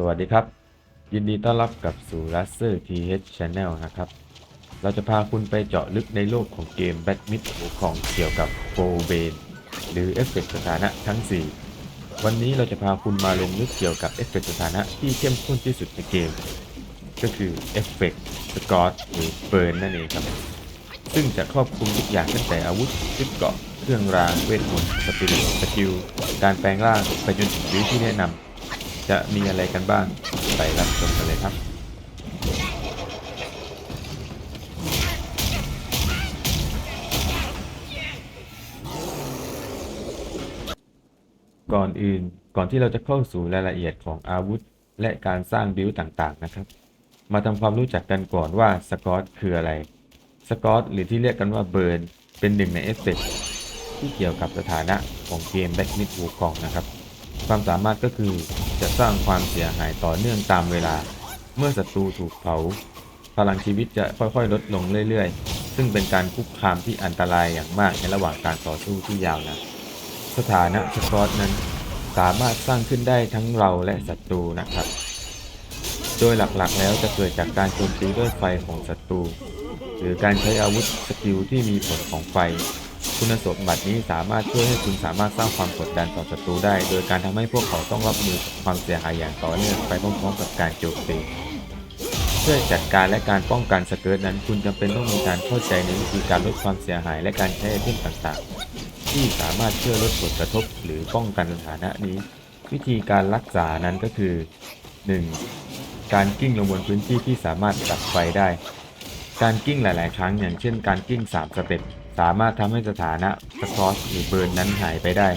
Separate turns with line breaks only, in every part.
สวัสดีครับ ยินดีต้อนรับกับสู่ r a s e r TH Channel นะครับ เราจะพาคุณไปเจาะลึกในโลกของเกม Black Myth ของเกี่ยวกับโ o เบนหรือเอฟเฟกต์สถานะทั้ง 4 วันนี้เราจะพาคุณมาลงลึกเกี่ยวกับเอฟเฟกต์สถานะที่เข้มข้นที่สุดในเกม ก็คือเอฟเฟกต์สกอตหรือเบิร์นนั่นเองครับ ซึ่งจะครอบคลุมทุกอย่างตั้งแต่อาวุธชุดเกาะเครื่องรางเวทมนต์สปิริตสกิลการแปลงร่างไปจนถึงวิธีแนะนำ จะมีอะไรกันบ้าง ไปรับชมกันเลยครับก่อนอื่นก่อนที่เราจะเข้าสู่รายละเอียดของอาวุธ และการสร้างบิลต่างๆนะครับ มาทำความรู้จักกันก่อนว่าสกอตคืออะไร สกอตหรือที่เรียกกันว่าเบิร์นเป็นหนึ่งในเอฟเฟกที่เกี่ยวกับสถานะของเกมแบ็กมิดวูคองนะครับ ความสามารถก็คือจะสร้างความเสียหายต่อเนื่องตามเวลา เมื่อศัตรูถูกเผา พลังชีวิตจะค่อยๆ ลดลงเรื่อยๆ ซึ่งเป็นการคุกคามที่อันตรายอย่างมากในระหว่างการต่อสู้ที่ยาวนานสถานะสกอตนั้นสามารถสร้างขึ้นได้ทั้งเราและศัตรูนะครับ โดยหลักๆแล้วจะเกิดจากการโจมตีด้วยไฟของศัตรูหรือการใช้อาวุธสกิลที่มีผลของไฟ คุณสมบัตินี้สามารถช่วยให้คุณสามารถสร้างความกดดันต่อศัตรูได้ โดยการทำให้พวกเขาต้องรับมือความเสียหายอย่างต่อเนื่องไปพร้อมๆกับการโจมตีเพื่อจัดการและการป้องกันสเกิร์ตนั้น คุณจำเป็นต้องมีการเข้าใจในวิธีการลดความเสียหายและการใช้ไอเทมต่างๆ ที่สามารถช่วยลดผลกระทบหรือป้องกันสถานะนี้ วิธีการรักษานั้นก็คือ 1. การกิ้งลงบนพื้นที่ที่สามารถดับไฟได้ การกิ้งหลาย ๆ ครั้งอย่างเช่น การกิ้ง 3 สเต็ป สามารถทำให้สถานะสกอสหรือเบิร์นนั้นหายไปได้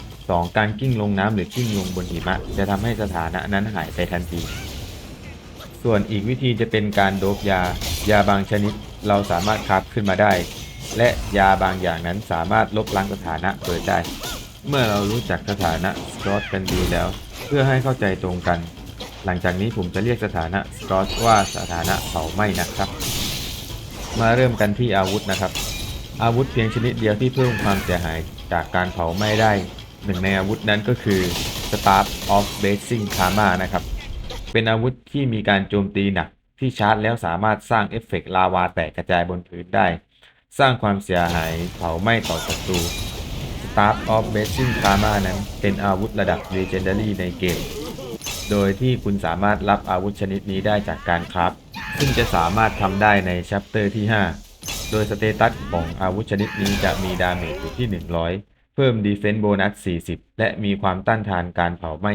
2. การกิ้งลงน้ำหรือกิ้งลงบนหิมะ จะทำให้สถานะนั้นหายไปทันที ส่วนอีกวิธีจะเป็นการโดบยา ยาบางชนิดเราสามารถคราฟขึ้นมาได้ และยาบางอย่างนั้นสามารถลบล้างสถานะเบิร์นได้ เมื่อเรารู้จักสถานะสกอตกันดีแล้ว เพื่อให้เข้าใจตรงกัน หลังจากนี้ผมจะเรียกสถานะสกอตว่าสถานะเผาไหม้นะครับ มาเริ่มกันที่อาวุธนะครับ อาวุธเพียงชนิดเดียวที่เพิ่มความเสียหายจากการเผาไหม้ได้ หนึ่งในอาวุธนั้นก็คือ Staff of Blazing Karma นะครับ เป็นอาวุธที่มีการโจมตีหนักที่ชาร์จแล้วสามารถสร้างเอฟเฟกต์ลาวาแตกกระจายบนพื้นได้ สร้างความเสียหายเผาไหม้ต่อศัตรู Staff of Blazing Karma นั้นเป็นอาวุธระดับ Legendary ในเกม โดยที่คุณสามารถรับอาวุธชนิดนี้ได้จากการคราฟซึ่งจะสามารถทำได้ในชัปเตอร์ที่ 5 โดยสเตตัสของอาวุธชนิดนี้จะมีดาเมจอยู่ที่ 100 เพิ่มดีเฟน s ์โบนัส 40 และมีความต้านทานการเผาไหม้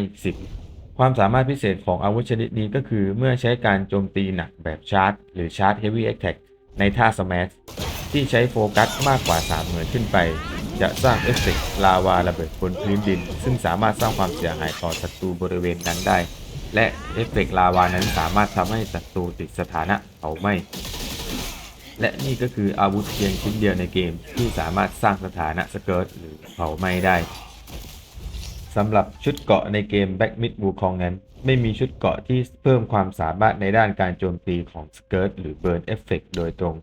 10 ความสามารถพิเศษของอาวุธชนิดนี้ก็คือ เมื่อใช้การโจมตีหนักแบบชาร์จ หรือชาร์จเฮฟวี่แอคแท็กในท่าสแมชที่ใช้โฟกัสมากกว่า3เหมือนขึ้นไป จะสร้างเอฟเฟกต์ลาวาระเบิดบนพื้นดิน ซึ่งสามารถสร้างความเสียหายต่อศัตรูบริเวณนั้นได้ และเอฟเฟกต์ลาวานั้นสามารถทำให้ศัตรูติดสถานะเผาไหม้ และนี่ก็คืออาวุธเพียงชิ้นเดียวในเกมที่สามารถสร้างสถานะสเกิร์ตหรือเผาไหม้ได้สำหรับชุดเกาะในเกม Back Mid Wukong นั้น ไม่มีชุดเกาะที่เพิ่มความสามารถในด้านการโจมตีของสเกิร์ตหรือ Burn Effect โดยตรง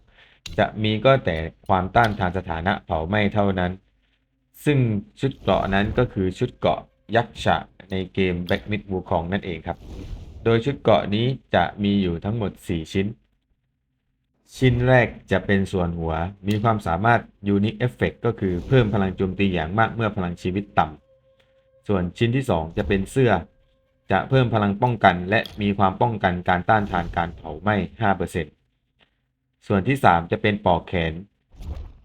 จะมีก็แต่ความต้านทานสถานะเผาไหม้เท่านั้น ซึ่งชุดเกราะนั้นก็คือชุดเกาะยักษ์ฉะในเกม Back Mid Wukong นั่นเองครับ โดยชุดเกาะนี้จะมีอยู่ทั้งหมด 4 ชิ้น ชิ้นแรกจะเป็นส่วนหัว มีความสามารถ Unique Effect ก็คือเพิ่มพลังโจมตีอย่างมากเมื่อพลังชีวิตต่ำ ส่วนชิ้นที่ 2 จะเป็นเสื้อ จะเพิ่มพลังป้องกัน และมีความป้องกันการต้านทานการเผาไหม้ 5%ส่วนที่ 3 จะเป็นปอกแขน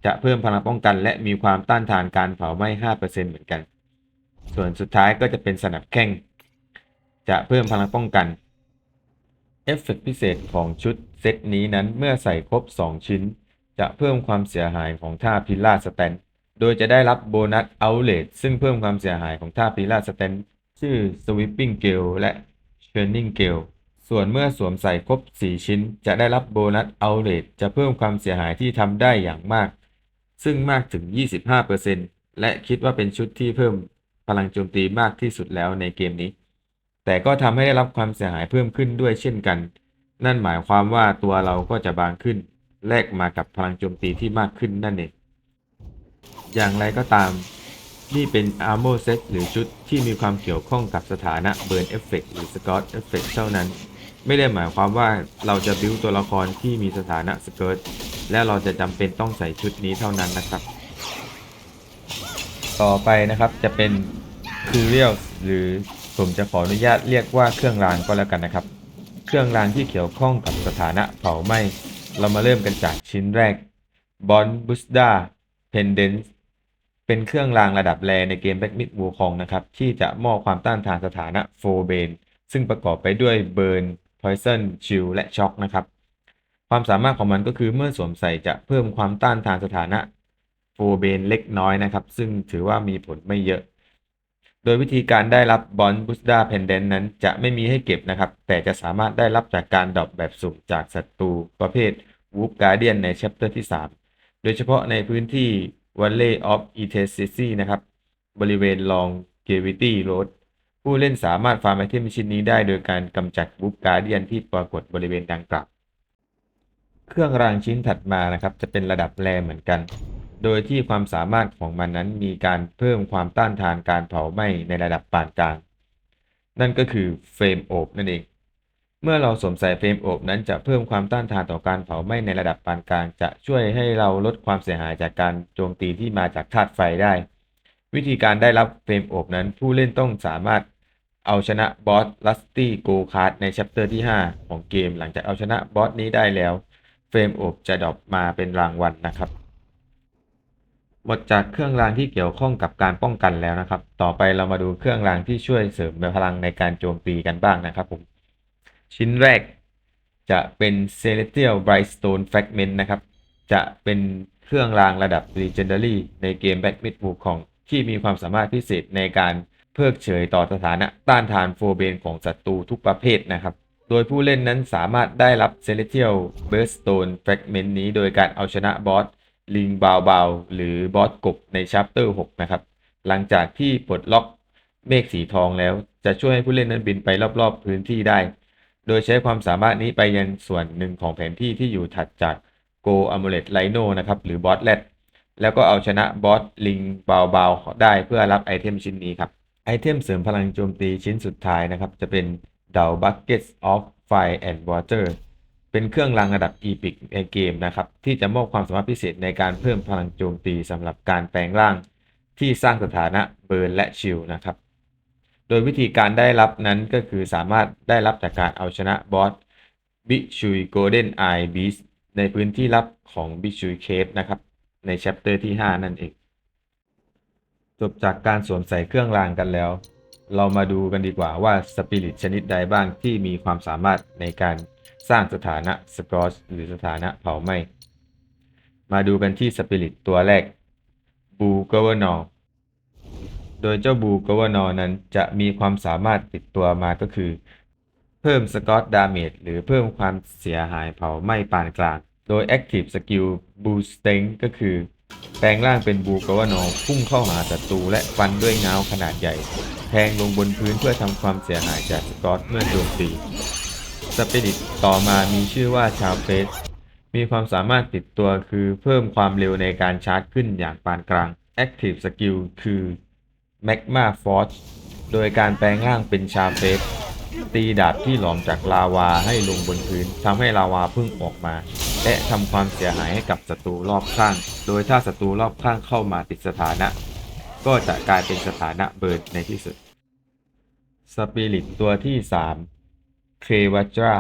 จะเพิ่มพลังป้องกัน และมีความต้านทานการเผาไหม้ 5%เหมือนกัน ส่วนสุดท้ายก็จะเป็นสนับแข้ง จะเพิ่มพลังป้องกัน เอฟเฟกต์พิเศษของชุดเซตนี้นั้นเมื่อใส่ครบ 2 ชิ้น จะเพิ่มความเสียหายของท่าพิล่าสแตนโดยจะได้รับโบนัสเอาเลตซึ่งเพิ่มความเสียหายของท่าพิล่าสแตนชื่อ Sweeping g a l และ Churning g a l ส่วนเมื่อสวมใส่ครบ 4 ชิ้น จะได้รับโบนัสเอาเลตจะเพิ่มความเสียหายที่ทำได้อย่างมาก ซึ่งมากถึง 25%และคิดว่าเป็นชุดที่เพิ่มพลังโจมตีมากที่สุดแล้วในเกมนี้ แต่ก็ทำให้ได้รับความเสียหายเพิ่มขึ้นด้วยเช่นกัน นั่นหมายความว่าตัวเราก็จะบางขึ้น แลกมากับพลังโจมตีที่มากขึ้นนั่นเอง อย่างไรก็ตาม นี่เป็น Armor Set หรือชุดที่มีความเกี่ยวข้องกับสถานะ Burn Effect หรือ Scott Effect เท่านั้น ไม่ได้หมายความว่าเราจะบิวตัวละครที่มีสถานะ Skirt และเราจะจำเป็นต้องใส่ชุดนี้เท่านั้นนะครับ ต่อไปนะครับจะเป็น c u r i o s หรือ ผมจะขออนุญาตเรียกว่าเครื่องรางก็แล้วกันนะครับ เครื่องรางที่เกี่ยวข้องกับสถานะเผาไหม้เรามาเริ่มกันจากชิ้นแรก b o n b u s d a Pendant เป็นเครื่องรางระดับแรในเกม Black Myth Wukong นะครับที่จะมอบความต้านทานสถานะโฟเบนซึ่งประกอบไปด้วย Burn Poison Chill และ Shock นะครับ ความสามารถของมันก็คือเมื่อสวมใส่จะเพิ่มความต้านทานสถานะโฟเบนเล็กน้อยนะครับ ซึ่งถือว่ามีผลไม่เยอะ โดยวิธีการได้รับบอลบูสดาเพนเดนนั้นจะไม่มีให้เก็บนะครับ แต่จะสามารถได้รับจากการดรอปแบบสุ่มจากศัตรูประเภทวูฟการเดียนในแชปเตอร์ที่ 3 โดยเฉพาะในพื้นที่ Valley of e t e s i นะครับ บริเวณ Longevity Road ผู้เล่นสามารถฟาร์มไอเทมชิ้นนี้ได้โดยการกำจัดวูฟการเดียนที่ปรากฏบริเวณดังกล่าวเครื่องรางชิ้นถัดมานะครับ จะเป็นระดับแรเหมือนกัน โดยที่ความสามารถของมันนั้นมีการเพิ่มความต้านทานการเผาไหม้ในระดับปานกลาง นั่นก็คือเฟรมโอบนั่นเอง เมื่อเราสวมใส่เฟรมโอบนั้นจะเพิ่มความต้านทานต่อการเผาไหม้ในระดับปานกลาง จะช่วยให้เราลดความเสียหายจากการโจมตีที่มาจากธาตุไฟได้ วิธีการได้รับเฟรมโอบนั้น ผู้เล่นต้องสามารถเอาชนะบอสลัสตี้โกคาร์ดในชัปเตอร์ที่ 5 ของเกม หลังจากเอาชนะบอสนี้ได้แล้ว เฟรมโอบจะดรอปมาเป็นรางวัลนะครับ หมดจากเครื่องรางที่เกี่ยวข้องกับการป้องกันแล้วนะครับ ต่อไปเรามาดูเครื่องรางที่ช่วยเสริมพลังในการโจมตีกันบ้างนะครับผม ชิ้นแรกจะเป็น Celestial Brightstone Fragment นะครับ จะเป็นเครื่องรางระดับ Legendary ในเกม Black Myth Wukong ที่มีความสามารถพิเศษในการเพิกเฉยต่อสถานะต้านทานโฟเบนของศัตรูทุกประเภทนะครับ โดยผู้เล่นนั้นสามารถได้รับ Celestial Burststone Fragment นี้โดยการเอาชนะบอส ลิงบาวบาวหรือบอสกบในชัปเตอร์6นะครับ หลังจากที่ปลดล็อกเมฆสีทองแล้ว จะช่วยให้ผู้เล่นนั้นบินไปรอบๆพื้นที่ได้ โดยใช้ความสามารถนี้ไปยังส่วนหนึ่งของแผนที่ที่อยู่ถัดจาก Go Amulet Rhino นะครับ หรือบอสแรดแล้วก็เอาชนะบอสลิงบาวบาวได้เพื่อรับไอเทมชิ้นนี้ครับ ไอเทมเสริมพลังโจมตีชิ้นสุดท้ายนะครับ จะเป็น d o w Buckets of Fire and Water เเป็นเครื่องรางระดับ Epic ในเกมนะครับ ที่จะมอบความสามารถพิเศษในการเพิ่มพลังโจมตีสำหรับการแปลงร่างที่สร้างสถานะเบิร์นและชิลนะครับ โดยวิธีการได้รับนั้นก็คือสามารถได้รับจากการเอาชนะบอสบิชุยโกลเด้นไอบีสในพื้นที่ลับของบิชุยเคฟนะครับ ในแชปเตอร์ที่ 5 นั่นเอง จบจากการสวมใส่เครื่องรางกันแล้ว เรามาดูกันดีกว่าว่าสปิริตชนิดใดบ้างที่มีความสามารถในการ สร้างสถานะสกอชหรือสถานะเผาไหม้มาดูกันที่สปิริตตัวแรกบูกเวอร์นอโดยเจ้าบูกเวอร์นอนั้นจะมีความสามารถติดตัวมาก็คือ เพิ่มสกอตดาเมจหรือเพิ่มความเสียหายเผาไหม้ปานกลาง โดย Active Skill Boosting ก็คือ แปลงร่างเป็นบูกวานอพุ่งเข้าหาศัตรูและฟันด้วยเงาขนาดใหญ่ แทงลงบนพื้นเพื่อทำความเสียหายจากสกอตเมื่อโจมตี สปิริตต่อมามีชื่อว่าชาวเฟสมีความสามารถติดตัวคือเพิ่มความเร็วในการชาร์จขึ้นอย่างปานกลาง Active Skill คือ Magma Force โดยการแปลงร่างเป็นชาเฟสตีดาบที่หลอมจากลาวาให้ลงบนพื้นทำให้ลาวาพุ่งออกมา และทำความเสียหายให้กับศัตรูรอบข้าง โดยถ้าศัตรูรอบข้างเข้ามาติดสถานะ ก็จะกลายเป็นสถานะเบิร์นในที่สุดสปิริตตัวที่ 3 เควัจรา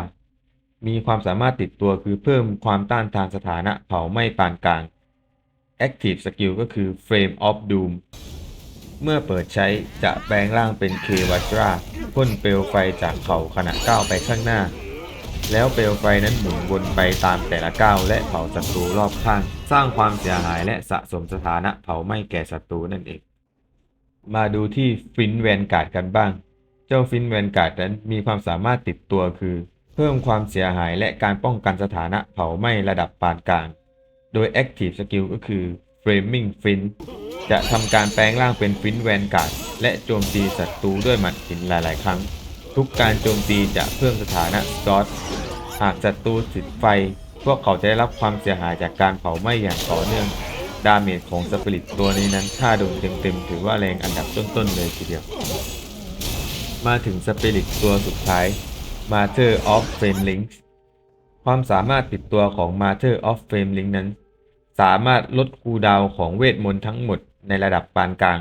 มีความสามารถติดตัวคือเพิ่มความต้านทานสถานะเผาไหม้ปานกลาง Active Skill ก็คือ Flame of Doom เมื่อเปิดใช้จะแปลงร่างเป็นเควัตราพ่นเปลวไฟจากเขาขณะก้าวไปข้างหน้า แล้วเปลวไฟนั้นหมุนวนไปตามแต่ละก้าวและเผาศัตรูรอบข้าง สร้างความเสียหายและสะสมสถานะเผาไหม้แก่ศัตรูนั่นเอง มาดูที่ฟินแวนการ์ดกันบ้าง เจ้าฟินแวนการ์ดนั้นมีความสามารถติดตัวคือ เพิ่มความเสียหายและการป้องกันสถานะเผาไหม้ระดับปานกลาง โดย Active Skill ก็คือ Flaming Fin จะทำการแปลงร่างเป็นฟินแวนการ์ดและโจมตีศัตรูด้วยหมัดหินหลาย ๆ ครั้ง ทุกการโจมตีจะเพิ่มสถานะสกอตหากศัตรูติดไฟ พวกเขาจะได้รับความเสียหายจากการเผาไหม้อย่างต่อเนื่องดาเมจของสปิริตตัวนี้นั้นถ้าโดนเต็มๆ ถือว่าแรงอันดับต้นๆ เลยทีเดียว มาถึงสปิริตตัวสุดท้าย Master of Flame Link ความสามารถติดตัวของ Master of Flame Link นั้น สามารถลดคูลดาวของเวทมนต์ทั้งหมดในระดับปานกลาง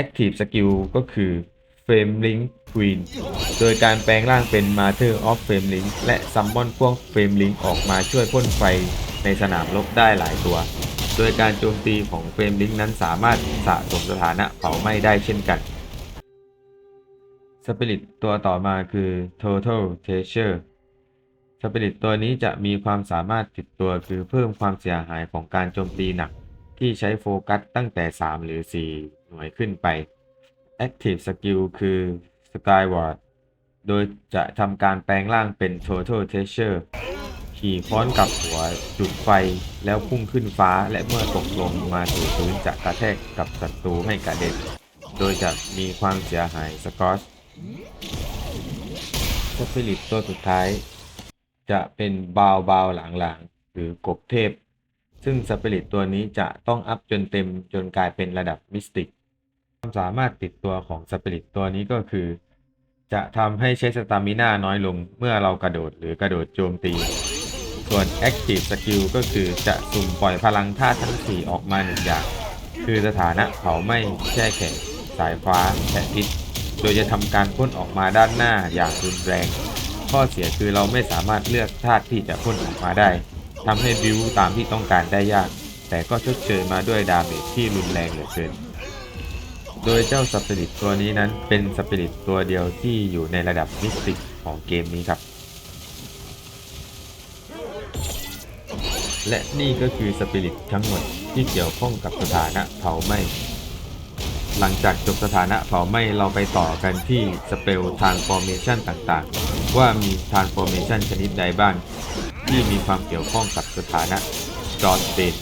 Active Skill ก็คือ Flame Link Queen โดยการแปลงร่างเป็น Master of Flame Link และซัมมอนพวก Flame Link ออกมาช่วยพ่นไฟในสนามรบได้หลายตัว โดยการโจมตีของ Flame Link นั้นสามารถสะสมสถานะเผาไหม้ได้เช่นกัน สปิริตตัวต่อมาคือ Total Treasure สปิริตตัวนี้จะมีความสามารถติดตัวคือเพิ่มความเสียหายของการโจมตีหนัก ที่ใช้โฟกัสตั้งแต่ 3 หรือ 4 หน่วยขึ้นไป Active Skill คือ Skyward โดยจะทำการแปลงร่างเป็น Total Treasure ขี่ค้อนกับหัวจุดไฟแล้วพุ่งขึ้นฟ้าและเมื่อตกลงมาสู่พื้นจะกระแทกกับศัตรูให้กระเด็น โดยจะมีความเสียหายสกอช สปิริตตัวสุดท้าย จะเป็นบาวบาวหลังๆ หรือกบเทพ ซึ่งสปิริตตัวนี้จะต้องอัพจนเต็มจนกลายเป็นระดับมิสติก ความสามารถติดตัวของสปิริตตัวนี้ก็คือ จะทำให้ใช้สตามิน่าน้อยลงเมื่อเรากระโดดหรือกระโดดโจมตี ส่วน Active Skill ก็คือจะสุ่มปล่อยพลังธาตุทั้ง 4 ออกมาหนึ่งอย่าง คือสถานะเผาไหม้แช่แข็งสายฟ้าและพิษ โดยจะทำการพ่นออกมาด้านหน้าอย่างรุนแรง ข้อเสียคือเราไม่สามารถเลือกธาตุที่จะพ่นออกมาได้ทำให้บิวตามที่ต้องการได้ยาก แต่ก็ชดเชยมาด้วยดาเมจที่รุนแรงเหลือเกิน โดยเจ้าสปิริตตัวนี้นั้นเป็นสปิริตตัวเดียวที่อยู่ในระดับมิสติกของเกมนี้ครับและนี่ก็คือสปิริตทั้งหมดที่เกี่ยวข้องกับสถานะเผาไหม้ หลังจากจบสถานะเผาไหม้เราไปต่อกันที่สเปลทางฟอร์เมชันต่างๆ ว่ามีทางฟอร์เมชันชนิดใดบ้าง ที่มีความเกี่ยวข้องกับสถานะจอร์เดน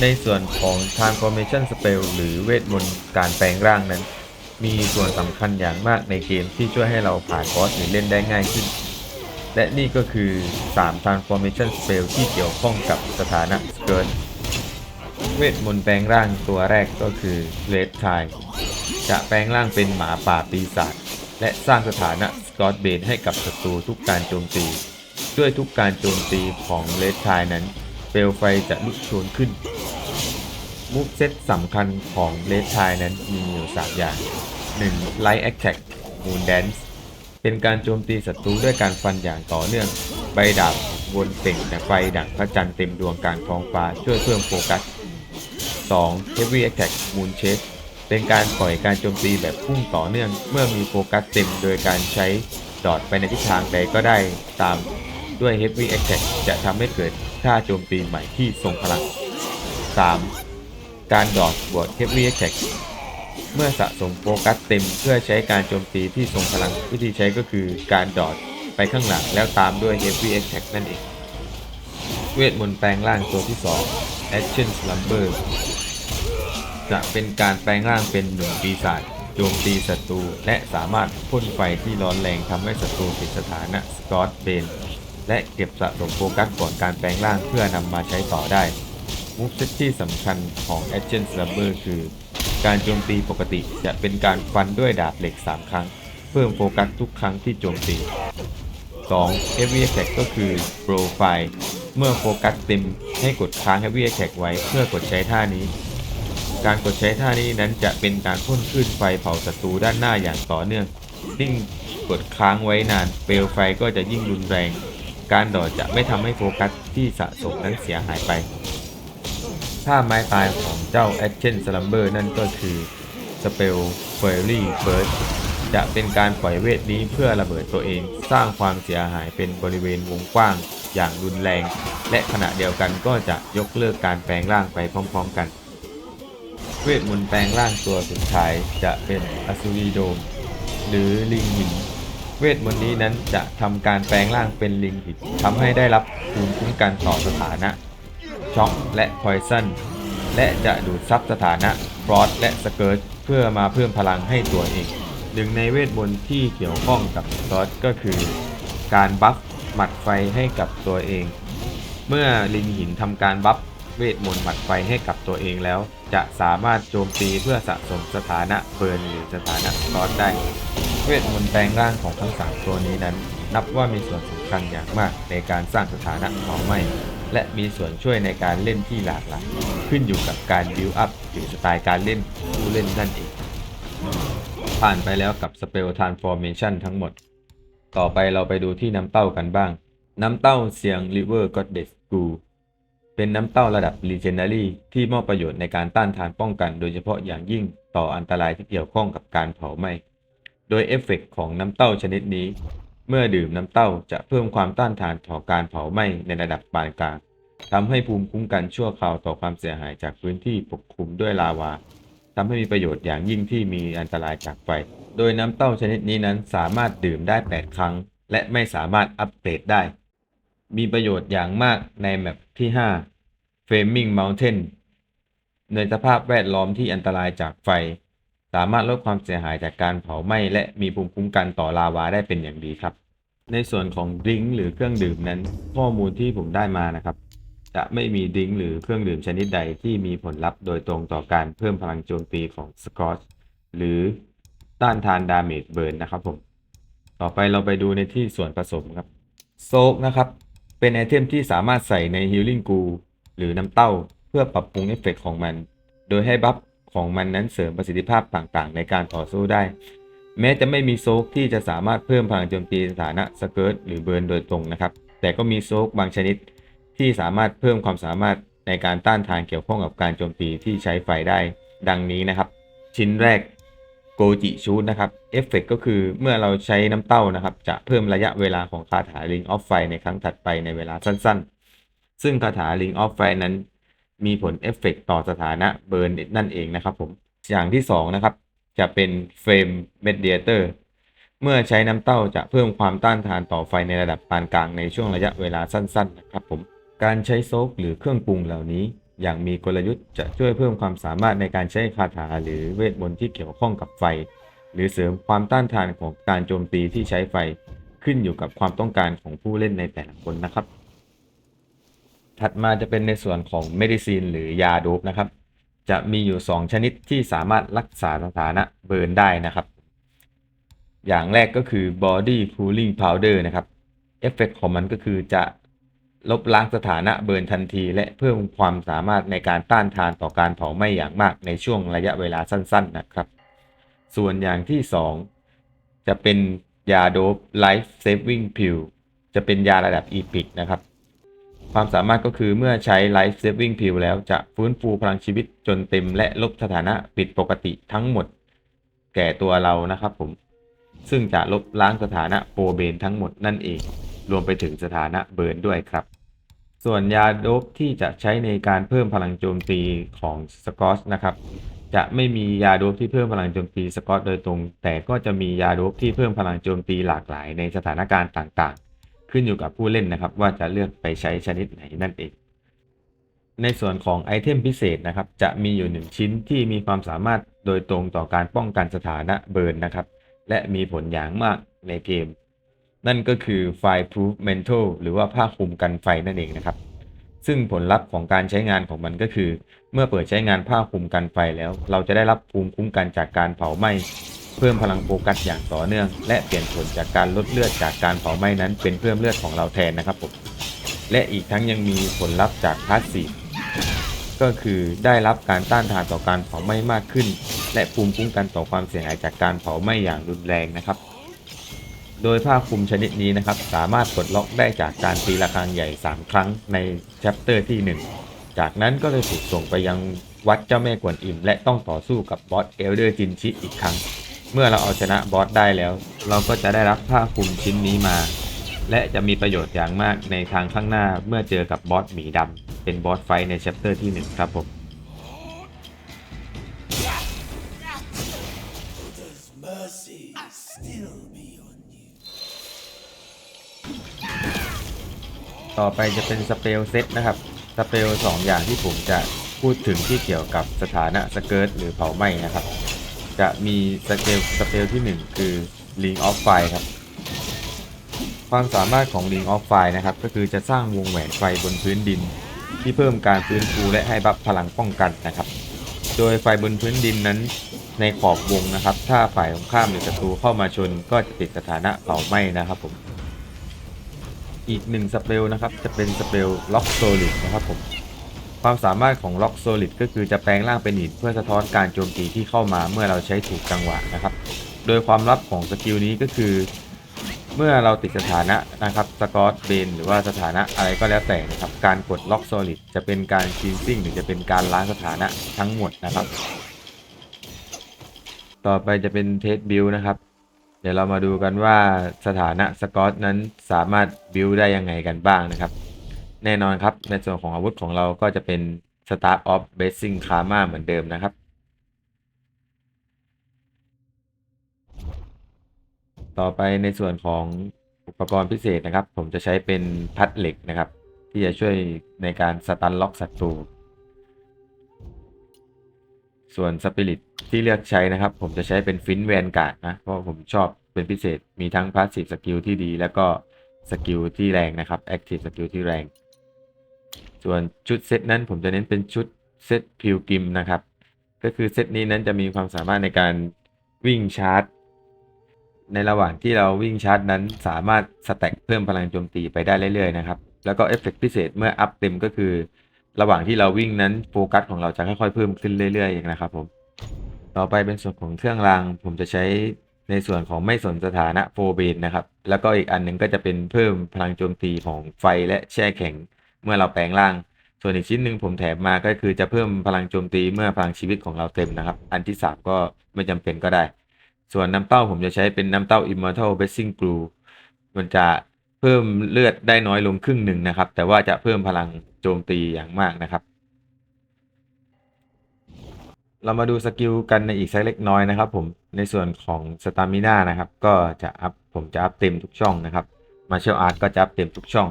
ในส่วนของ Transformation Spell หรือเวทมนต์การแปลงร่างนั้น มีส่วนสำคัญอย่างมากในเกมที่ช่วยให้เราผ่านบอสหรือเล่นได้ง่ายขึ้น และนี่ก็คือ 3 Transformation Spell ที่เกี่ยวข้องกับสถานะ Skirt เวทมนต์แปลงร่างตัวแรกก็คือ Red Tide จะแปลงร่างเป็นหมาป่าปีศาจและสร้างสถานะสกอตเบนให้กับศัตรูทุกการโจมตี ด้วยทุกการโจมตีของ Red Tide นั้น เปลวไฟจะลุกโชนขึ้น มูฟเซตสำคัญของ Red Tide นั้นมีอยู่3อย่าง 1. Light Attack Moon Dance เป็นการโจมตีศัตรูด้วยการฟันอย่างต่อเนื่อง ใบดาบวนเป่งแต่ไฟดังพระจันทร์เต็มดวงกลางท้องฟ้าช่วยเพิ่มโฟกัส 2. Heavy Attack Moon Chase เป็นการปล่อยการโจมตีแบบพุ่งต่อเนื่อง เมื่อมีโฟกัสเต็มโดยการใช้ดอทไปในทิศทางใดก็ได้ตามด้วย Heavy Attack จะทำให้เกิดท่าโจมตีใหม่ที่ทรงพลัง 3. การดอทบวก Heavy Attack เมื่อสะสมโฟกัสเต็มเพื่อใช้การโจมตีที่ทรงพลังวิธีใช้ก็คือการดอทไปข้างหลังแล้วตามด้วย Heavy Attack นั่นเอง เวทมนต์แปลงร่างตัวที่ 2 Action Slumber จะเป็นการแปลงร่างเป็นหนึ่งปีศาจโจมตีศัตรูและสามารถพ่นไฟที่ร้อนแรงทำให้ศัตรูติดสถานะสกอตเบนและเก็บสะสมโฟกัสก่อนการแปลงร่างเพื่อนำมาใช้ต่อได้มูฟเซตที่สำคัญของ Action Slumber คือ การโจมตีปกติจะเป็นการฟันด้วยดาบเหล็ก 3 ครั้ง เพิ่มโฟกัสทุกครั้งที่โจมตี 2. Heavy Attack ก็คือ Profile เมื่อโฟกัสเต็มให้กดค้าง Heavy Attack ไว้เพื่อกดใช้ท่านี้ การกดใช้ท่านี้นั้นจะเป็นการพ่นคลื่นไฟเผาศัตรูด้านหน้าอย่างต่อเนื่องยิ่งกดค้างไว้นาน เปลวไฟก็จะยิ่งรุนแรง การดอดจะไม่ทำให้โฟกัสที่สะสมนั้นเสียหายไป ท่าไม้ตายของเจ้า Action Slumber นั่นก็คือ Spell Fairy Burst จะเป็นการปล่อยเวทนี้เพื่อระเบิดตัวเอง สร้างความเสียหายเป็นบริเวณวงกว้างอย่างรุนแรง และขณะเดียวกันก็จะยกเลิกการแปลงร่างไปพร้อม ๆ กัน เวทมนต์แปลงร่างตัวสุดท้ายจะเป็นอ s ูรีโดม หรือลิงหิน เวทมนต์นี้นั้นจะทำการแปลงร่างเป็นลิงหินทำให้ได้รับภูมิคุ้มกันต่อสถานะ ช็อกและพอยซันและจะดูดซับสถานะฟรอสและสเกิร์ตเพื่อมาเพิ่มพลังให้ตัวเองหนึ่งในเวทมนต์ที่เกี่ยวข้องกับฟรอสก็คือ การบัฟหมัดไฟให้กับตัวเอง เมื่อลิงหินทำการบัฟ เวทมนต์หมัดไฟให้กับตัวเองแล้ว จะสามารถโจมตีเพื่อสะสมสถานะเบิร์นหรือสถานะร้อนได้ เวทมนต์แปลงร่างของทั้ง 3 ตัวนี้นั้น นับว่ามีส่วนสำคัญอย่างมากในการสร้างสถานะเผาไหม้และมีส่วนช่วยในการเล่นที่หลากหลายขึ้นอยู่กับการบิวอัพหรือสไตล์การเล่นผู้เล่นนั่นเอง ผ่านไปแล้วกับสเปล Transformation ทั้งหมด ต่อไปเราไปดูที่น้ำเต้ากันบ้าง น้ำเต้าเสียง River Goddess g o เป็นน้ำเต้าระดับ Legendary ที่มอบประโยชน์ในการต้านทานป้องกัน โดยเฉพาะอย่างยิ่งต่ออันตรายที่เกี่ยวข้องกับการเผาไหม้ โดยเอฟเฟกต์ของน้ำเต้าชนิดนี้ เมื่อดื่มน้ำเต้าจะเพิ่มความต้านทานต่อการเผาไหม้ในระดับปานกลางทำให้ภูมิคุ้มกันชั่วคราวต่อความเสียหายจากพื้นที่ปกคลุมด้วยลาวาทำให้มีประโยชน์อย่างยิ่งที่มีอันตรายจากไฟ โดยน้ำเต้าชนิดนี้นั้นสามารถดื่มได้ 8 ครั้ง และไม่สามารถอัปเกรดได้ มีประโยชน์อย่างมากในแมป ที่ 5 Flaming Mountain ในสภาพแวดล้อมที่อันตรายจากไฟ สามารถลดความเสียหายจากการเผาไหม้และมีภูมิคุ้มกันต่อลาวาได้เป็นอย่างดีครับ ในส่วนของดริงหรือเครื่องดื่มนั้น ข้อมูลที่ผมได้มานะครับ จะไม่มีดริงหรือเครื่องดื่มชนิดใดที่มีผลลัพธ์โดยตรงต่อการเพิ่มพลังโจมตีของสกอตหรือต้านทานดาเมจเบิร์นนะครับผม ต่อไปเราไปดูในที่ส่วนผสมครับ โซกนะครับ เป็นไอเทมที่สามารถใส่ใน Healing g o หรือน้ำเต้าเพื่อปรับปรุงเอฟเฟกต์ของมัน โดยให้บัฟของมันนั้นเสริมประสิทธิภาพต่างๆ ในการต่อสู้ได้ แม้จะไม่มีโซกที่จะสามารถเพิ่มพลังโจมตีสถานะสเกิร์ตหรือเบิร์นโดยตรงนะครับ แต่ก็มีโซกบางชนิดที่สามารถเพิ่มความสามารถในการต้านทานเกี่ยวข้องกับการโจมตีที่ใช้ไฟได้ ดังนี้นะครับ ชิ้นแรก จิชูดนะครับเอฟเฟกก็คือเมื่อเราใช้น้ำเต้านะครับ จะเพิ่มระยะเวลาของคาถา Ring of Fire ในครั้งถัดไปในเวลาสั้นๆ ซึ่งคาถา Ring of Fire นั้นมีผลเอฟเฟกต่อสถานะเบิร์นนั่นเองนะครับผมอย่างที่2นะครับจะเป็นเฟรมเมดเดียเตอร์เมื่อใช้น้ำเต้าจะเพิ่มความต้านทานต่อไฟในระดับปานกลางในช่วงระยะเวลาสั้น ๆ นะครับผมการใช้โซกหรือเครื่องปรุงเหล่านี้ อย่างมีกลยุทธ์จะช่วยเพิ่มความสามารถในการใช้คาถาหรือเวทมนต์ที่เกี่ยวข้องกับไฟ หรือเสริมความต้านทานของการโจมตีที่ใช้ไฟขึ้นอยู่กับความต้องการของผู้เล่นในแต่ละคนนะครับ ถัดมาจะเป็นในส่วนของเมดิซีนหรือยาโดบนะครับ จะมีอยู่ 2 ชนิดที่สามารถรักษาสถานะเบิร์นได้นะครับ อย่างแรกก็คือ body cooling powder นะครับเอฟเฟกของมันก็คือจะ ลบล้างสถานะเบิร์นทันที และเพิ่มความสามารถในการต้านทานต่อการเผาไหม้อย่างมากในช่วงระยะเวลาสั้น ๆ นะครับ ส่วนอย่างที่ 2 จะเป็นยาโดบ Life Saving Pill จะเป็นยาระดับอีพิกนะครับ ความสามารถก็คือเมื่อใช้ Life Saving Pill แล้วจะฟื้นฟูพลังชีวิตจนเต็มและลบสถานะผิดปกติทั้งหมด แก่ตัวเรานะครับผมซึ่งจะลบล้างสถานะโปรเบนทั้งหมดนั่นเอง รวมไปถึงสถานะเบิร์นด้วยครับ ส่วนยาโดบที่จะใช้ในการเพิ่มพลังโจมตีของสกอตนะครับจะไม่มียาโดบที่เพิ่มพลังโจมตีสกอตโดยตรง แต่ก็จะมียาโดบที่เพิ่มพลังโจมตีหลากหลายในสถานการณ์ต่างๆ ขึ้นอยู่กับผู้เล่นนะครับ ว่าจะเลือกไปใช้ชนิดไหนนั่นเอง ในส่วนของไอเทมพิเศษนะครับ จะมีอยู่หนึ่งชิ้นที่มีความสามารถโดยตรงต่อการป้องกันสถานะเบิร์นนะครับ และมีผลอย่างมากในเกม นั่นก็คือ Fireproof Mantle หรือว่าผ้าคลุมกันไฟนั่นเองนะครับ ซึ่งผลลัพธ์ของการใช้งานของมันก็คือ เมื่อเปิดใช้งานผ้าคลุมกันไฟแล้ว เราจะได้รับภูมิคุ้มกันจากการเผาไหม้ เพิ่มพลังโฟกัสอย่างต่อเนื่อง และเปลี่ยนผลจากการลดเลือดจากการเผาไหม้นั้น เป็นเพิ่มเลือดของเราแทนนะครับผมและอีกทั้งยังมีผลลัพธ์จากพาสซีฟก็คือได้รับการต้านทานต่อการเผาไหม้มากขึ้น และภูมิคุ้มกันต่อความเสียหายจากการเผาไหม้อย่างรุนแรงนะครับ โดยผ้าคลุมชนิดนี้นะครับ สามารถปลดล็อกได้จากการตีระฆังใหญ่ 3 ครั้งในแชปเตอร์ที่ 1 จากนั้นก็จะถูกส่งไปยังวัดเจ้าแม่กวนอิม และต้องต่อสู้กับบอสเอลเดอร์จินชิอีกครั้ง เมื่อเราเอาชนะบอสได้แล้ว เราก็จะได้รับผ้าคลุมชิ้นนี้มา และจะมีประโยชน์อย่างมากในทางข้างหน้าเมื่อเจอกับบอสหมีดำเป็นบอสไฟในแชปเตอร์ที่ 1 ครับผม ต่อไปจะเป็นสเปลเซตนะครับ สเปลสองอย่างที่ผมจะพูดถึงที่เกี่ยวกับสถานะสเกิร์ตหรือเผาไหม้นะครับ จะมีสเกลสเปลที่ 1 คือ Ring of Fire ครับ ความสามารถของ Ring of Fire นะครับ ก็คือจะสร้างวงแหวนไฟบนพื้นดิน ที่เพิ่มการฟื้นฟูและให้บัฟพลังป้องกันนะครับ โดยไฟบนพื้นดินนั้นในขอบวงนะครับ ถ้าฝ่ายตรงข้ามหรือศัตรูเข้ามาชนก็จะติดสถานะเผาไหม้นะครับผม อีกหนึ่งสเปลนะครับ จะเป็นสเปลล็อกโซลิดนะครับผมความสามารถของล็อกโซลิดก็คือจะแปลงร่างเป็นหินเพื่อสะท้อนการโจมตีที่เข้ามาเมื่อเราใช้ถูกจังหวะนะครับ โดยความลับของสกิลนี้ก็คือ เมื่อเราติดสถานะนะครับสกอตเบนหรือว่าสถานะอะไรก็แล้วแต่นะครับ การกดล็อกโซลิดจะเป็นการคีนซิ่งหรือจะเป็นการล้างสถานะทั้งหมดนะครับ ต่อไปจะเป็นเทสบิลนะครับ เดี๋ยวเรามาดูกันว่าสถานะสกอตนั้นสามารถบิลได้ยังไงกันบ้างนะครับ แน่นอนครับในส่วนของอาวุธของเราก็จะเป็น Start of Basing Karma เหมือนเดิมนะครับ ต่อไปในส่วนของอุปกรณ์พิเศษนะครับ ผมจะใช้เป็นพัดเหล็กนะครับ ที่จะช่วยในการสตันล็อกศัตรู ส่วนสปิริตที่เลือกใช้นะครับ ผมจะใช้เป็นฟินแวนการ์ดนะ เพราะผมชอบเป็นพิเศษมีทั้งพาสซีฟสกิลที่ดี แล้วก็สกิลที่แรงนะครับแอคทีฟสกิลที่แรง ส่วนชุดเซตนั้นผมจะเน้นเป็นชุดเซตพิวกิมนะครับ ก็คือเซตนี้นั้นจะมีความสามารถในการวิ่งชาร์จ ในระหว่างที่เราวิ่งชาร์จนั้นสามารถสแต็กเพิ่มพลังโจมตีไปได้เรื่อยๆนะครับ แล้วก็เอฟเฟกต์พิเศษเมื่ออัพเต็มก็คือ ระหว่างที่เราวิ่งนั้นโฟกัสของเราจะค่อยๆเพิ่มขึ้นเรื่อยๆเองนะครับผมต่อไปเป็นส่วนของเครื่องรางผมจะใช้ในส่วนของไม่สนสถานะโฟเบนนะครับ แล้วก็อีกอันหนึ่งก็จะเป็นเพิ่มพลังโจมตีของไฟและแช่แข็งเมื่อเราแปลงร่าง ส่วนอีกชิ้นหนึ่งผมแถมมาก็คือจะเพิ่มพลังโจมตีเมื่อพลังชีวิตของเราเต็มนะครับ อันที่สามก็ไม่จำเป็นก็ได้ ส่วนน้ำเต้าผมจะใช้เป็นน้ำเต้า Immortal Blessing Glue มันจะ เพิ่มเลือดได้น้อยลงครึ่งหนึ่งนะครับ แต่ว่าจะเพิ่มพลังโจมตีอย่างมากนะครับ เรามาดูสกิลกันในอีกสักเล็กน้อยนะครับ ผมในส่วนของสตามิน่านะครับ ก็จะอัพผมจะอัพเต็มทุกช่องนะครับมาเชลอาร์ตก็จะอัพเต็มทุกช่อง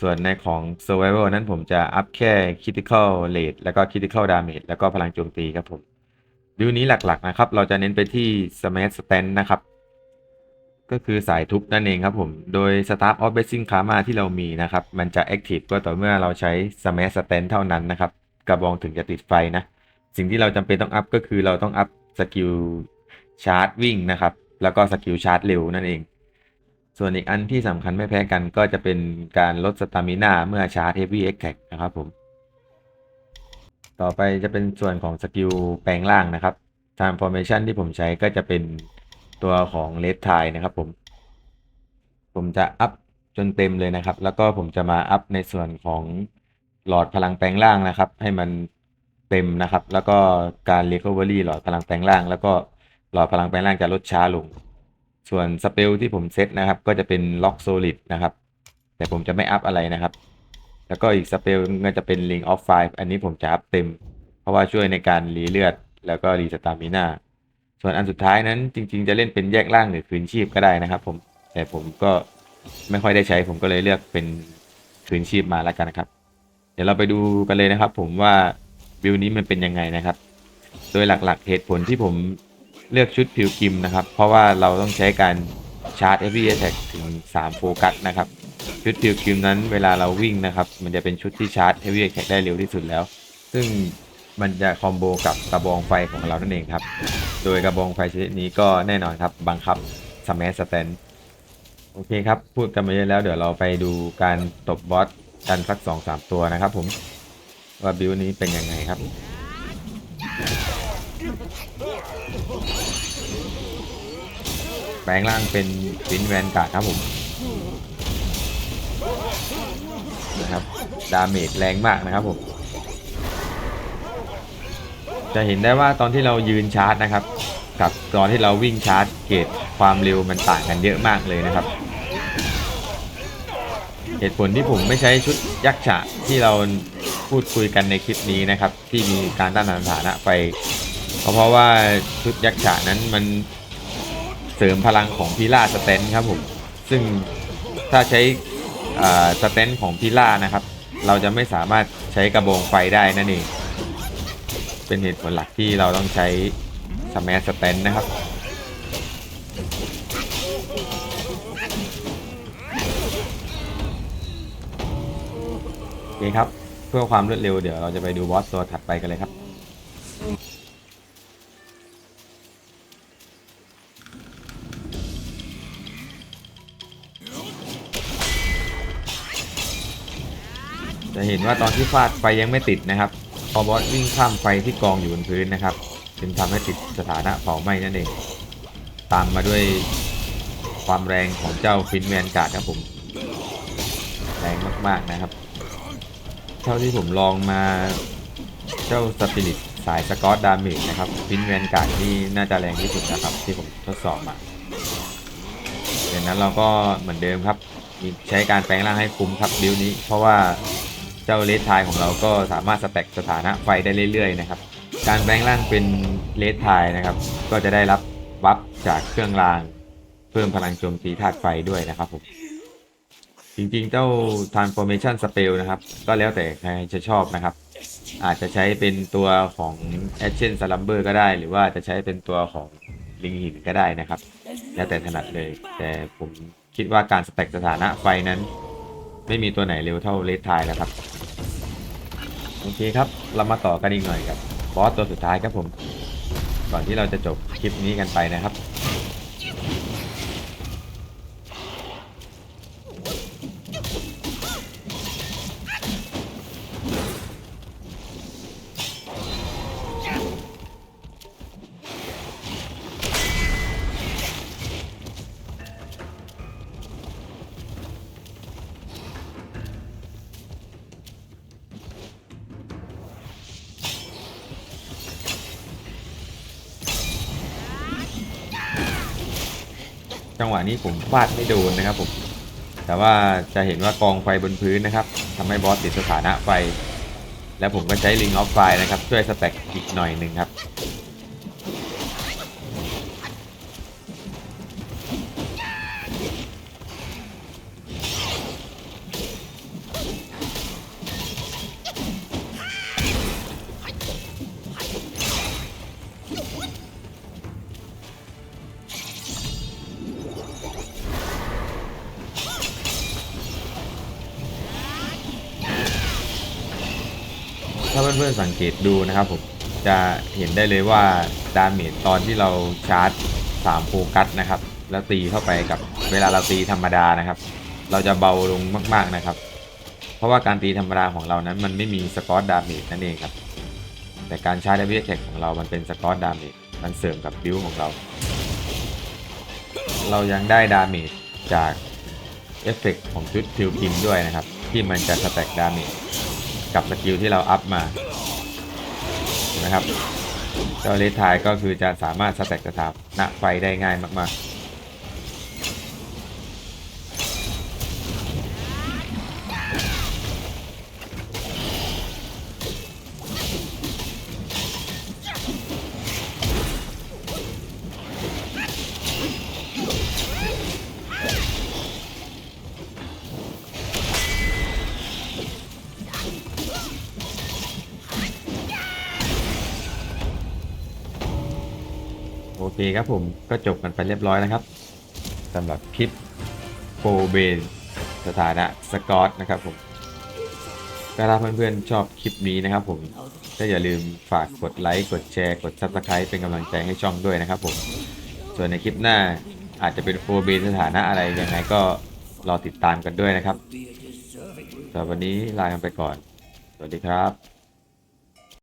ส่วนในของ Survival นั้นผมจะอัพแค่ Critical Rate แล้วก็ Critical Damage แล้วก็พลังโจมตีครับผมบิวนี้หลักๆนะครับ เราจะเน้นไปที่ Smash Stand นะครับ ก็คือสายทุบนั่นเองครับผม โดย Start of Basing Karma ที่เรามีนะครับ มันจะ Active ก็ต่อเมื่อเราใช้ Smash Stand เท่านั้นนะครับ กระบองถึงจะติดไฟนะ สิ่งที่เราจำเป็นต้องอัพก็คือเราต้องอัพสกิลชาร์จวิ่งนะครับ แล้วก็สกิลชาร์จเร็วนั่นเอง ส่วนอีกอันที่สำคัญไม่แพ้กันก็จะเป็นการลดสตามิน่าเมื่อชาร์จ Heavy Attack นะครับผม ต่อไปจะเป็นส่วนของสกิลแปลงร่างนะครับ Transformation ที่ผมใช้ก็จะเป็น ตัวของ Red Tide นะครับผม ผมจะอัพจนเต็มเลยนะครับ แล้วก็ผมจะมาอัพในส่วนของหลอดพลังแปลงร่างนะครับ ให้มันเต็มนะครับ แล้วก็การ Recovery หลอดพลังแปลงร่าง แล้วก็หลอดพลังแปลงร่างจะลดช้าลง ส่วนสเปลที่ผมเซตนะครับ ก็จะเป็นล็อกโซลิดนะครับ แต่ผมจะไม่อัพอะไรนะครับ แล้วก็อีกสเปลก็จะเป็น Ring of Fire อันนี้ผมจะอัพเต็ม เพราะว่าช่วยในการรีเลือด แล้วก็รีสตามิน่า ส่วนอันสุดท้ายนั้นจริง ๆ จะเล่นเป็นแยกร่างหรือคืนชีพก็ได้นะครับ ผมแต่ผมก็ไม่ค่อยได้ใช้ ผมก็เลยเลือกเป็นคืนชีพมาแล้วกันนะครับ เดี๋ยวเราไปดูกันเลยนะครับ ผมว่าบิลนี้มันเป็นยังไงนะครับ โดยหลักๆเหตุผลที่ผมเลือกชุดพิวกิมนะครับ เพราะว่าเราต้องใช้การชาร์จ Heavy Attack ถึง 3 โฟกัสนะครับ ชุดพิวกิมนั้นเวลาเราวิ่งนะครับ มันจะเป็นชุดที่ชาร์จ Heavy Attack ได้เร็วที่สุดแล้ว ซึ่งมันจะคอมโบกับกระบองไฟของเรานั่นเองครับ โดยกระบองไฟชนิดนี้ก็แน่นอนครับบังคับสมัสแตนโอเคครับ พูดกันมาเยอะแล้วเดี๋ยวเราไปดูการตบบอสกันสัก2-3ตัวนะครับผมว่าบิวนี้เป็นยังไงครับ แปลงร่างเป็นฟินแวนการ์ดครับผมนะครับ ดาเมจแรงมากนะครับผม จะเห็นได้ว่าตอนที่เรายืนชาร์จนะครับ กับตอนที่เราวิ่งชาร์จเกรดความเร็วมันต่างกันเยอะมากเลยนะครับ เหตุผลที่ผมไม่ใช้ชุดยักษ์ฉะที่เราพูดคุยกันในคลิปนี้นะครับ ที่มีการต้านทานสถานะไปเพราะว่าชุดยักษ์ฉะนั้นมันเสริมพลังของพิล่าสเตนครับผมซึ่งถ้าใช้สเตนของพิล่านะครับ เราจะไม่สามารถใช้กระบองไฟได้นั่นเอง เป็นเหตุผลหลักที่เราต้องใช้สมัสเตนนะครับโอเคครับ เพื่อความรวดเร็วเดี๋ยวเราจะไปดูบอสตัวถัดไปกันเลยครับจะเห็นว่าตอนที่ฟาดไฟยังไม่ติดนะครับ พอบอสวิ่งข้ามไฟที่กองอยู่บนพื้นนะครับ จึงทำให้ติดสถานะเผาไหม้นั่นเอง ตามมาด้วยความแรงของเจ้าฟินแมนการ์ดครับผม แรงมากๆนะครับ เท่าที่ผมลองมาเจ้าสปิริตสายสกอตดาเมจนะครับฟินแมนการ์ดที่น่าจะแรงที่สุดนะครับ ที่ผมทดสอบมาดังนั้นเราก็เหมือนเดิมครับ มีใช้การแปลงร่างให้คุ้มครับบิวนี้ เพราะว่า จ้าเลสไทายของเราก็สามารถสแต็กสถานะไฟได้เรื่อยๆนะครับ การแปลงร่างเป็นเลสไทายนะครับ ก็จะได้รับบัฟจากเครื่องราง เพิ่มพลังโจมตีธาตุไฟด้วยนะครับผมจริงๆ เจ้า transformation spell นะครับ ก็แล้วแต่ใครจะชอบนะครับ อาจจะใช้เป็นตัวของ action slumber ก็ได้ หรือว่าจะใช้เป็นตัวของลิงหินก็ได้นะครับ แล้วแต่ถนัดเลย แต่ผมคิดว่าการสแต็กสถานะไฟนั้น ไม่มีตัวไหนเร็วเท่าเลดทายแล้วครับ โอเคครับ เรามาต่อกันอีกหน่อยกับบอสตัวสุดท้ายครับผม ก่อนที่เราจะจบคลิปนี้กันไปนะครับ นี้ผมฟาดไม่โดนนะครับผม แต่ว่าจะเห็นว่ากองไฟบนพื้นนะครับทำให้บอสติดสถานะไฟ แล้วผมก็ใช้ลิงออฟไฟนะครับช่วยสแต็กอีกหน่อยหนึ่งครับ เพื่อนๆสังเกตดูนะครับผมจะเห็นได้เลยว่าดาเมจตอนที่เราชาร์จ3โฟกัสนะครับ แล้วตีเข้าไปกับเวลาเราตีธรรมดานะครับ เราจะเบาลงมากๆนะครับ เพราะว่าการตีธรรมดาของเรานั้นมันไม่มีสกอตดาเมจนั่นเองครับ แต่การชาร์จดับเบิลแท็กของเรามันเป็นสกอตดาเมจมันเสริมกับบิวของเรา เรายังได้ดาเมจจากเอฟเฟกต์ของชุดพิวพิมด้วยนะครับ ที่มันจะสแต็กดาเมจ กับสกิลที่เราอัพมานะครับเจ้าเลทไทายก็คือจะสามารถสแต็กสถานะไฟได้ง่ายมากๆ คครับผมก็จบกันไปเรียบร้อยนะครับสำหรับคลิปโฟเบนสถานะสกอตนะครับผมก็ถ้าเพื่อนๆชอบคลิปนี้นะครับผมก็อย่าลืมฝากกดไลค์กดแชร์กด Subscribe เป็นกำลังใจให้ช่องด้วยนะครับผมส่วนในคลิปหน้าอาจจะเป็นโฟเบนสถานะอะไรยังไงก็รอติดตามกันด้วยนะครับสำหรับวันนี้ลากันไปก่อน สวัสดีครับ